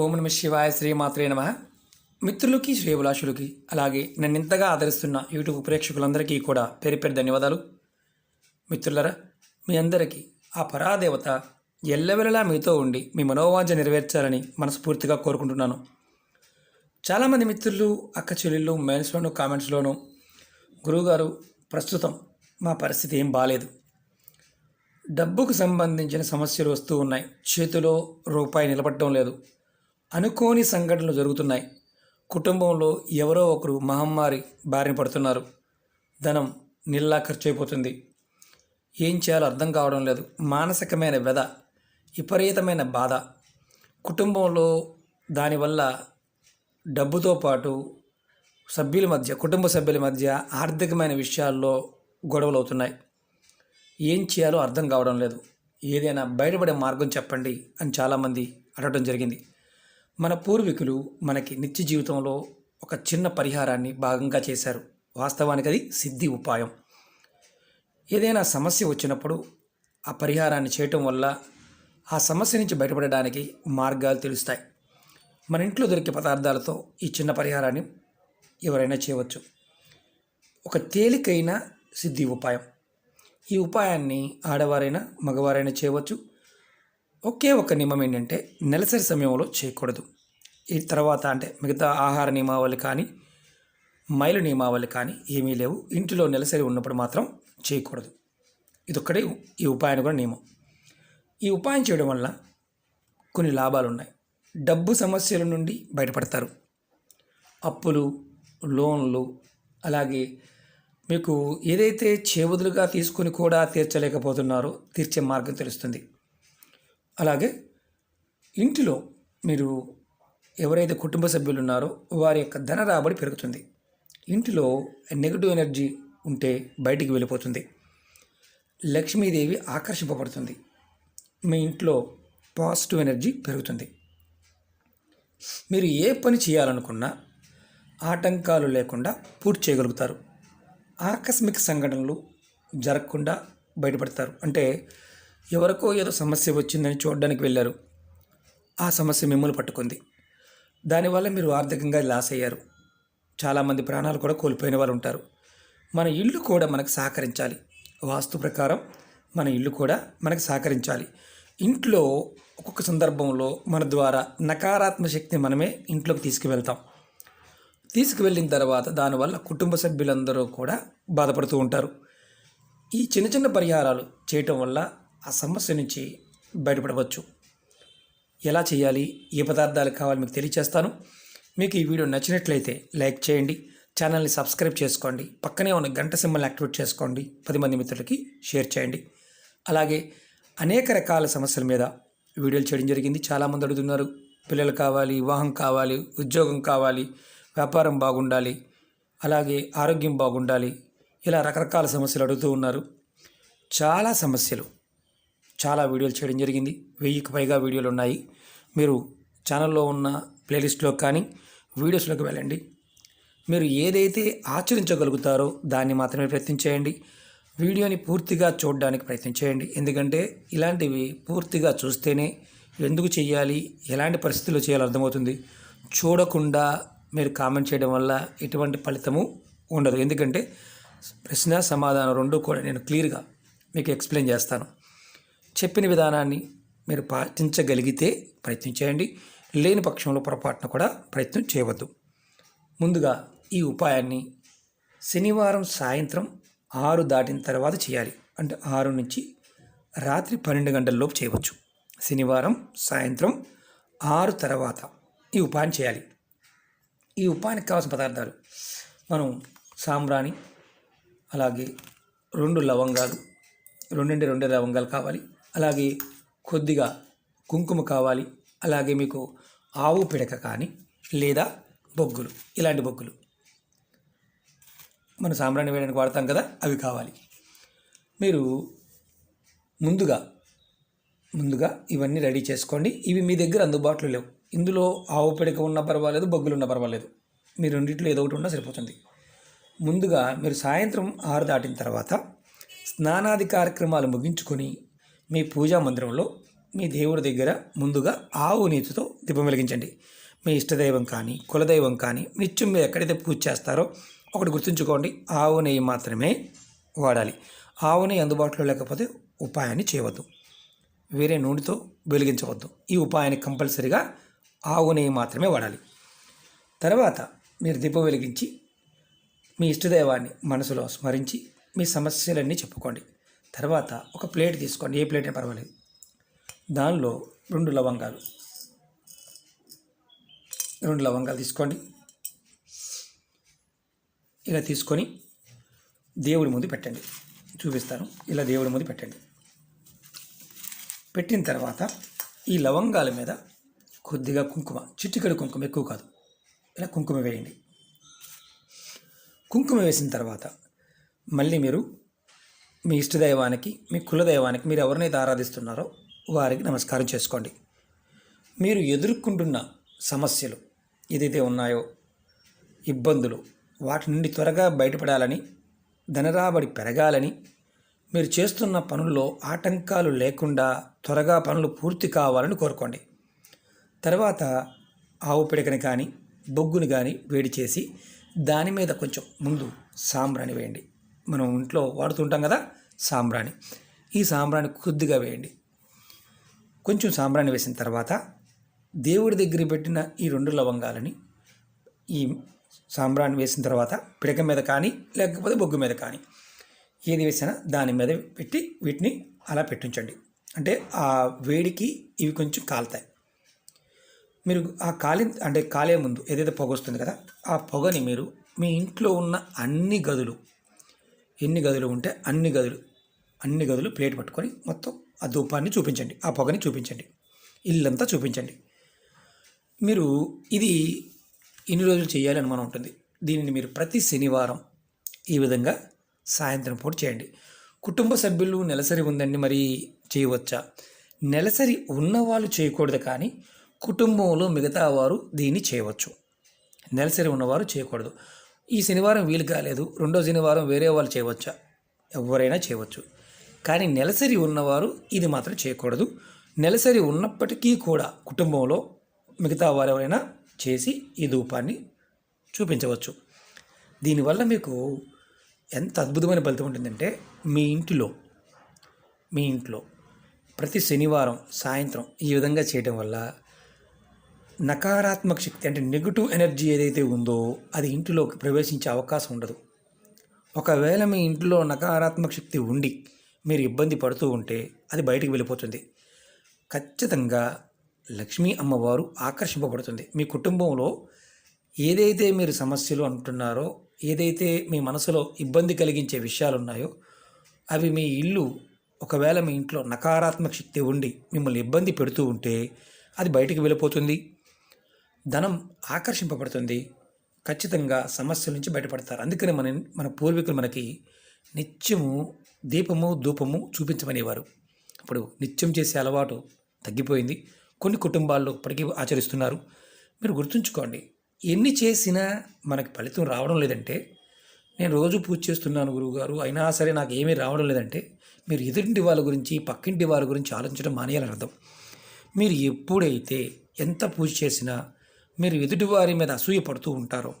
ఓం నమ శివాయ శ్రీమాత్రే నమ. మిత్రులకి శ్రేభిలాషులకి అలాగే నన్ను ఇంతగా ఆదరిస్తున్న యూట్యూబ్ ప్రేక్షకులందరికీ కూడా పేరు పేరు ధన్యవాదాలు. మిత్రులరా మీ అందరికీ ఆ పరాదేవత ఎల్లవెల్లలా మీతో ఉండి మీ మనోవాంఛ నెరవేర్చాలని మనస్ఫూర్తిగా కోరుకుంటున్నాను. చాలామంది మిత్రులు అక్క చెల్లెళ్ళు మెయిల్స్లోను కామెంట్స్లోను గురువుగారు ప్రస్తుతం మా పరిస్థితి ఏం బాగాలేదు డబ్బుకు సంబంధించిన సమస్యలు వస్తూ ఉన్నాయి. చేతిలో రూపాయి నిలబడటం లేదు. అనుకోని సంఘటనలు జరుగుతున్నాయి. కుటుంబంలో ఎవరో ఒకరు మహమ్మారి బారిన పడుతున్నారు. ధనం నిల్లా ఖర్చు అయిపోతుంది ఏం చేయాలో అర్థం కావడం లేదు. మానసికమైన వ్యధ విపరీతమైన బాధ. కుటుంబంలో దానివల్ల డబ్బుతో పాటు సభ్యుల మధ్య కుటుంబ సభ్యుల మధ్య ఆర్థికమైన విషయాల్లో గొడవలు అవుతున్నాయి ఏం చేయాలో అర్థం కావడం లేదు. ఏదైనా బయటపడే మార్గం చెప్పండి అని చాలామంది అడగడం జరిగింది. మన పూర్వీకులు మనకి నిత్య జీవితంలో ఒక చిన్న పరిహారాన్ని భాగంగా చేశారు. వాస్తవానికి అది సిద్ధి ఉపాయం. ఏదైనా సమస్య వచ్చినప్పుడు ఆ పరిహారాన్ని చేయటం వల్ల ఆ సమస్య నుంచి బయటపడడానికి మార్గాలు తెలుస్తాయి. మన ఇంట్లో దొరికే పదార్థాలతో ఈ చిన్న పరిహారాన్ని ఎవరైనా చేయవచ్చు. ఒక తేలికైన సిద్ధి ఉపాయం. ఈ ఉపాయాన్ని ఆడవారైనా మగవారైనా చేయవచ్చు. ఒకే ఒక నియమం ఏంటంటే నెలసరి సమయంలో చేయకూడదు. ఈ తర్వాత అంటే మిగతా ఆహార నియమావళి కానీ మైలు నియమావళి కానీ ఏమీ లేవు. ఇంటిలో నెలసరి ఉన్నప్పుడు మాత్రం చేయకూడదు. ఇదొక్కడే ఈ ఉపాయాన్ని కూడా నియమం. ఈ ఉపాయం చేయడం వల్ల కొన్ని లాభాలు ఉన్నాయి డబ్బు సమస్యల నుండి బయటపడతారు. అప్పులు లోన్లు అలాగే మీకు ఏదైతే చేబదులుగా తీసుకుని కూడా తీర్చలేకపోతున్నారో తీర్చే మార్గం తెలుస్తుంది. అలాగే ఇంటిలో మీరు ఎవరైతే కుటుంబ సభ్యులు ఉన్నారో వారి యొక్క ధన రాబడి పెరుగుతుంది. ఇంటిలో నెగిటివ్ ఎనర్జీ ఉంటే బయటికి వెళ్ళిపోతుంది. లక్ష్మీదేవి ఆకర్షింపబడుతుంది. మీ ఇంట్లో పాజిటివ్ ఎనర్జీ పెరుగుతుంది. మీరు ఏ పని చేయాలనుకున్నా ఆటంకాలు లేకుండా పూర్తి చేయగలుగుతారు. ఆకస్మిక సంఘటనలు జరగకుండా బయటపడతారు. అంటే ఎవరికో ఏదో సమస్య వచ్చిందని చూడడానికి వెళ్ళారు. ఆ సమస్య మిమ్మల్ని పట్టుకుంది. దానివల్ల మీరు ఆర్థికంగా లాస్ అయ్యారు. చాలామంది ప్రాణాలు కూడా కోల్పోయిన వాళ్ళు ఉంటారు. మన ఇల్లు కూడా మనకు సహకరించాలి. వాస్తు ప్రకారం మన ఇల్లు కూడా మనకు సహకరించాలి. ఇంట్లో ఒక్కొక్క సందర్భంలో మన ద్వారా నకారాత్మక శక్తిని మనమే ఇంట్లోకి తీసుకువెళ్తాం. తీసుకువెళ్ళిన తర్వాత దానివల్ల కుటుంబ సభ్యులందరూ కూడా బాధపడుతూ ఉంటారు. ఈ చిన్న చిన్న పరిహారాలు చేయటం వల్ల ఆ సమస్య నుంచి బయటపడవచ్చు. ఎలా చేయాలి ఏ పదార్థాలు కావాలి మీకు తెలియచేస్తాను. మీకు ఈ వీడియో నచ్చినట్లయితే లైక్ చేయండి ఛానల్ని సబ్స్క్రైబ్ చేసుకోండి పక్కనే ఉన్న గంట సింబల్ యాక్టివేట్ చేసుకోండి పది మంది మిత్రులకి షేర్ చేయండి. అలాగే అనేక రకాల సమస్యల మీద వీడియోలు చేయడం జరిగింది. చాలామంది అడుగుతున్నారు పిల్లలు కావాలి వివాహం కావాలి ఉద్యోగం కావాలి వ్యాపారం బాగుండాలి అలాగే ఆరోగ్యం బాగుండాలి ఇలా రకరకాల సమస్యలు అడుగుతూ ఉన్నారు. చాలా సమస్యలు. చాలా వీడియోలు చేయడం జరిగింది. వెయ్యికి పైగా వీడియోలు ఉన్నాయి. మీరు ఛానల్లో ఉన్న ప్లేలిస్ట్లో కానీ వీడియోస్లోకి వెళ్ళండి. మీరు ఏదైతే ఆచరించగలుగుతారో దాన్ని మాత్రమే ప్రయత్నం చేయండి. వీడియోని పూర్తిగా చూడడానికి ప్రయత్నం చేయండి. ఎందుకంటే ఇలాంటివి పూర్తిగా చూస్తేనే ఎందుకు చేయాలి ఎలాంటి పరిస్థితుల్లో చేయాలో అర్థమవుతుంది. చూడకుండా మీరు కామెంట్ చేయడం వల్ల ఎటువంటి ఫలితము ఉండదు. ఎందుకంటే ప్రశ్న సమాధానం రెండు కూడా నేను క్లియర్గా మీకు ఎక్స్ప్లెయిన్ చేస్తాను. చెప్పిన విధానాన్ని మీరు పాటించగలిగితే ప్రయత్నం చేయండి. లేని పక్షంలో పొరపాటున కూడా ప్రయత్నం చేయవద్దు. ముందుగా ఈ ఉపాయాన్ని శనివారం సాయంత్రం ఆరు దాటిన తర్వాత చేయాలి. అంటే ఆరు నుంచి రాత్రి పన్నెండు గంటలలోపు చేయవచ్చు. శనివారం సాయంత్రం ఆరు తర్వాత ఈ ఉపాయం చేయాలి. ఈ ఉపాయానికి కావాల్సిన పదార్థాలు మనం సాంబ్రాణి అలాగే రెండు లవంగాలు రెండింటి రెండు లవంగాలు కావాలి. అలాగే కొద్దిగా కుంకుమ కావాలి అలాగే మీకు ఆవు పిడక కానీ లేదా బొగ్గులు ఇలాంటి బొగ్గులు. మన సాంబ్రాణి వేయడానికి వాడతాం కదా అవి కావాలి. మీరు ముందుగా ముందుగా ఇవన్నీ రెడీ చేసుకోండి. ఇవి మీ దగ్గర అందుబాటులో లేవు. ఇందులో ఆవు పిడక ఉన్నా పర్వాలేదు బొగ్గులు ఉన్నా పర్వాలేదు. మీరు రెండింటిలో ఏదో ఒకటి ఉన్నా సరిపోతుంది. ముందుగా మీరు సాయంత్రం ఆరు దాటిన తర్వాత స్నానాది కార్యక్రమాలు ముగించుకొని మీ పూజా మందిరంలో మీ దేవుడి దగ్గర ముందుగా ఆవు నీతితో దీపం వెలిగించండి. మీ ఇష్టదైవం కానీ కులదైవం కానీ నిత్యం మీరు ఎక్కడైతే పూజ చేస్తారో ఒకటి గుర్తుంచుకోండి. ఆవు నెయ్యి మాత్రమే వాడాలి. ఆవు నెయ్యి అందుబాటులో లేకపోతే ఉపాయాన్ని చేయవద్దు. వేరే నూనెతో వెలిగించవద్దు. ఈ ఉపాయాన్ని కంపల్సరిగా ఆవు నెయ్యి మాత్రమే వాడాలి. తర్వాత మీరు దీపం వెలిగించి మీ ఇష్టదైవాన్ని మనసులో స్మరించి మీ సమస్యలన్నీ చెప్పుకోండి. తర్వాత ఒక ప్లేట్ తీసుకోండి. ఏ ప్లేట్ అయినా పర్వాలేదు. దానిలో రెండు లవంగాలు. రెండు లవంగాలు తీసుకోండి. ఇలా తీసుకొని దేవుడి ముందు పెట్టండి. చూపిస్తాను. ఇలా దేవుడి ముందు పెట్టండి. పెట్టిన తర్వాత ఈ లవంగాల మీద కొద్దిగా కుంకుమ చిట్టికడు కుంకుమ ఎక్కువ కాదు. ఇలా కుంకుమ వేయండి. కుంకుమ వేసిన తర్వాత మళ్ళీ మీరు మీ ఇష్టదైవానికి మీ కులదైవానికి మీరు ఎవరినైతే ఆరాధిస్తున్నారో వారికి నమస్కారం చేసుకోండి. మీరు ఎదుర్కొంటున్న సమస్యలు ఏదైతే ఉన్నాయో ఇబ్బందులు వాటి నుండి త్వరగా బయటపడాలని ధనరాబడి పెరగాలని మీరు చేస్తున్న పనుల్లో ఆటంకాలు లేకుండా త్వరగా పనులు పూర్తి కావాలని కోరుకోండి. తర్వాత ఆవు పిడకని కానీ బొగ్గుని కానీ వేడి చేసి దాని మీద కొంచెం ముందు సాంబ్రాని వేయండి. మనం ఇంట్లో వాడుతుంటాం కదా సాంబ్రాణి. ఈ సాంబ్రాణి కొద్దిగా వేయండి. కొంచెం సాంబ్రాణి వేసిన తర్వాత దేవుడి దగ్గర పెట్టిన ఈ రెండు లవంగాలని ఈ సాంబ్రాణి వేసిన తర్వాత పిడక మీద కానీ లేకపోతే బొగ్గు మీద కానీ ఏది వేసినా దాని మీద పెట్టి వీటిని అలా పెట్టించండి. అంటే ఆ వేడికి ఇవి కొంచెం కాలుతాయి. మీరు ఆ కాలి అంటే కాలే ముందు ఏదైతే పొగ వస్తుంది కదా ఆ పొగని మీరు మీ ఇంట్లో ఉన్న అన్ని గదులు ఎన్ని గదులు ఉంటే అన్ని గదులు అన్ని గదులు ప్లేట్ పట్టుకొని మొత్తం ఆ ధూపాన్ని చూపించండి ఆ పొగని చూపించండి ఇల్లంతా చూపించండి. మీరు ఇది ఇన్ని రోజులు చేయాలి అనుమానం ఉంటుంది. దీనిని మీరు ప్రతి శనివారం ఈ విధంగా సాయంత్రం పూట చేయండి. కుటుంబ సభ్యులు నెలసరి ఉందండి మరి చేయవచ్చా? నెలసరి ఉన్నవాళ్ళు చేయకూడదు కానీ కుటుంబంలో మిగతా వారు దీన్ని చేయవచ్చు. నెలసరి ఉన్నవారు చేయకూడదు. ఈ శనివారం వీలు కాలేదు. రెండో శనివారం వేరే వాళ్ళు చేయవచ్చా? ఎవరైనా చేయవచ్చు. కానీ నెలసరి ఉన్నవారు ఇది మాత్రం చేయకూడదు. నెలసరి ఉన్నప్పటికీ కూడా కుటుంబంలో మిగతా వారు ఎవరైనా చేసి ఈ ధూపాన్ని చూపించవచ్చు. దీనివల్ల మీకు ఎంత అద్భుతమైన ఫలితం ఉంటుందంటే మీ ఇంటిలో మీ ఇంట్లో ప్రతి శనివారం సాయంత్రం ఈ విధంగా చేయడం వల్ల నకారాత్మక శక్తి అంటే నెగిటివ్ ఎనర్జీ ఏదైతే ఉందో అది ఇంటిలోకి ప్రవేశించే అవకాశం ఉండదు. ఒకవేళ మీ ఇంట్లో నకారాత్మక శక్తి ఉండి మీరు ఇబ్బంది పడుతూ ఉంటే అది బయటికి వెళ్ళిపోతుంది. ఖచ్చితంగా లక్ష్మీ అమ్మవారు ఆకర్షింపబడుతుంది. మీ కుటుంబంలో ఏదైతే మీరు సమస్యలు అంటున్నారో ఏదైతే మీ మనసులో ఇబ్బంది కలిగించే విషయాలు ఉన్నాయో అవి మీ ఇల్లు ఒకవేళ మీ ఇంట్లో నకారాత్మక శక్తి ఉండి మిమ్మల్ని ఇబ్బంది పెడుతూ ఉంటే అది బయటికి వెళ్ళిపోతుంది. ధనం ఆకర్షింపబడుతుంది. ఖచ్చితంగా సమస్యల నుంచి బయటపడతారు. అందుకనే మన మన పూర్వీకులు మనకి నిత్యము దీపము ధూపము చూపించమనేవారు. ఇప్పుడు నిత్యం చేసే అలవాటు తగ్గిపోయింది. కొన్ని కుటుంబాల్లో ఇప్పటికీ ఆచరిస్తున్నారు. మీరు గుర్తుంచుకోండి ఎన్ని చేసినా మనకి ఫలితం రావడం లేదంటే నేను రోజు పూజ చేస్తున్నాను గురువుగారు అయినా సరే నాకు ఏమీ రావడం లేదంటే మీరు ఎదురింటి వాళ్ళ గురించి పక్కింటి వాళ్ళ గురించి ఆలోచించడం మానేయాలని అర్థం. మీరు ఎప్పుడైతే ఎంత పూజ చేసినా మీరు ఎదుటివారి మీద అసూయ పడుతూ ఉంటారో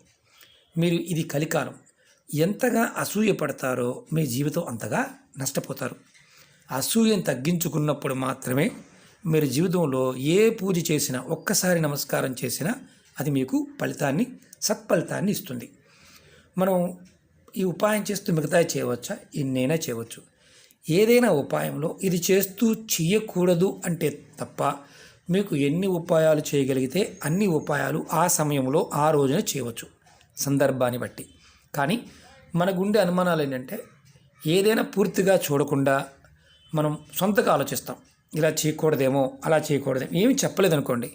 మీరు ఇది కలికాలం. ఎంతగా అసూయ పడతారో మీ జీవితం అంతగా నష్టపోతారు. అసూయను తగ్గించుకున్నప్పుడు మాత్రమే మీరు జీవితంలో ఏ పూజ చేసినా ఒక్కసారి నమస్కారం చేసినా అది మీకు ఫలితాన్ని సత్ఫలితాన్ని ఇస్తుంది. మనం ఈ ఉపాయం చేస్తూ మిగతా చేయవచ్చా? ఎన్నైనా చేయవచ్చు. ఏదైనా ఉపాయంలో ఇది చేస్తూ చేయకూడదు అంటే తప్ప మీకు ఎన్ని ఉపాయాలు చేయగలిగితే అన్ని ఉపాయాలు ఆ సమయంలో ఆ రోజున చేయవచ్చు సందర్భాన్ని బట్టి. కానీ మన గుండె అనుమానాలు ఏంటంటే ఏదైనా పూర్తిగా చూడకుండా మనం సొంతగా ఆలోచిస్తాం. ఇలా చేయకూడదేమో అలా చేయకూడదేమో ఏమి చెప్పలేదు అనుకోండి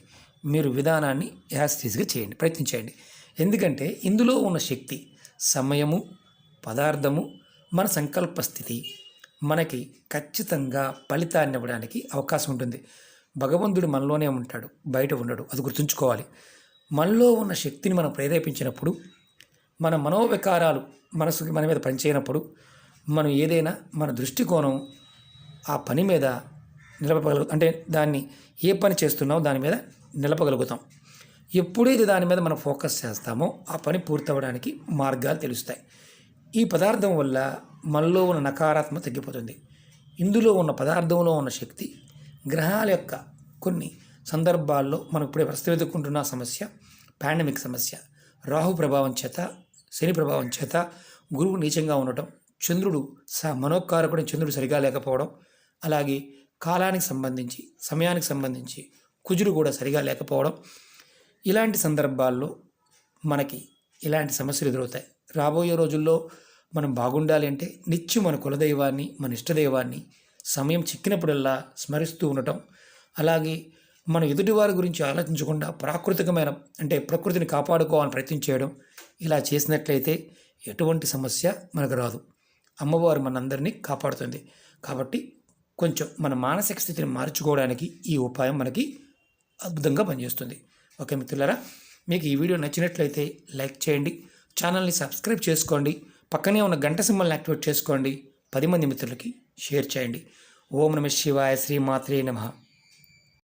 మీరు విధానాన్ని యాస్టీస్గా చేయండి ప్రయత్నించండి ఎందుకంటే ఇందులో ఉన్న శక్తి సమయము పదార్థము మన సంకల్ప స్థితి మనకి ఖచ్చితంగా ఫలితాన్ని ఇవ్వడానికి అవకాశం ఉంటుంది. భగవంతుడు మనలోనే ఉంటాడు బయట ఉండడు అది గుర్తుంచుకోవాలి. మనలో ఉన్న శక్తిని మనం ప్రేరేపించినప్పుడు మన మనోవికారాలు మనసుకి మన మీద పనిచేయనప్పుడు మనం ఏదైనా మన దృష్టికోణం ఆ పని మీద నిలపగలుగు అంటే దాన్ని ఏ పని చేస్తున్నామో దాని మీద నిలపగలుగుతాం. ఎప్పుడైతే దాని మీద మనం ఫోకస్ చేస్తామో ఆ పని పూర్తవడానికి మార్గాలు తెలుస్తాయి. ఈ పదార్థం వల్ల మనలో ఉన్న నకారాత్మక తగ్గిపోతుంది. ఇందులో ఉన్న పదార్థంలో ఉన్న శక్తి గ్రహాల యొక్క కొన్ని సందర్భాల్లో మనం ఇప్పుడే ప్రస్తుతం ఎదుర్కొంటున్న సమస్య పాండమిక్ సమస్య. రాహు ప్రభావం చేత శని ప్రభావం చేత గురువు నీచంగా ఉండటం చంద్రుడు స మనోకారకుడు చంద్రుడు సరిగా లేకపోవడం అలాగే కాలానికి సంబంధించి సమయానికి సంబంధించి కుజుడు కూడా సరిగా లేకపోవడం. ఇలాంటి సందర్భాల్లో మనకి ఇలాంటి సమస్యలు ఎదురవుతాయి. రాబోయే రోజుల్లో మనం బాగుండాలి అంటే నిత్యం మన కులదైవాన్ని మన ఇష్టదైవాన్ని సమయం చిక్కినప్పుడల్లా స్మరిస్తూ ఉండటం. అలాగే మన ఎదుటివారి గురించి ఆలోచించకుండా ప్రాకృతికమైన అంటే ప్రకృతిని కాపాడుకోవాలని ప్రయత్నం చేయడం ఇలా చేసినట్లయితే ఎటువంటి సమస్య మనకు రాదు. అమ్మవారు మనందరినీ కాపాడుతుంది. కాబట్టి కొంచెం మన మానసిక స్థితిని మార్చుకోవడానికి ఈ ఉపాయం మనకి అద్భుతంగా పనిచేస్తుంది. ఓకే మిత్రులారా మీకు ఈ వీడియో నచ్చినట్లయితే లైక్ చేయండి ఛానల్ని సబ్స్క్రైబ్ చేసుకోండి పక్కనే ఉన్న గంట సింబల్ని యాక్టివేట్ చేసుకోండి. పది మంది మిత్రులకి షేర్ చేయండి. ఓం నమ శివాయ శ్రీమాత్రే నమః.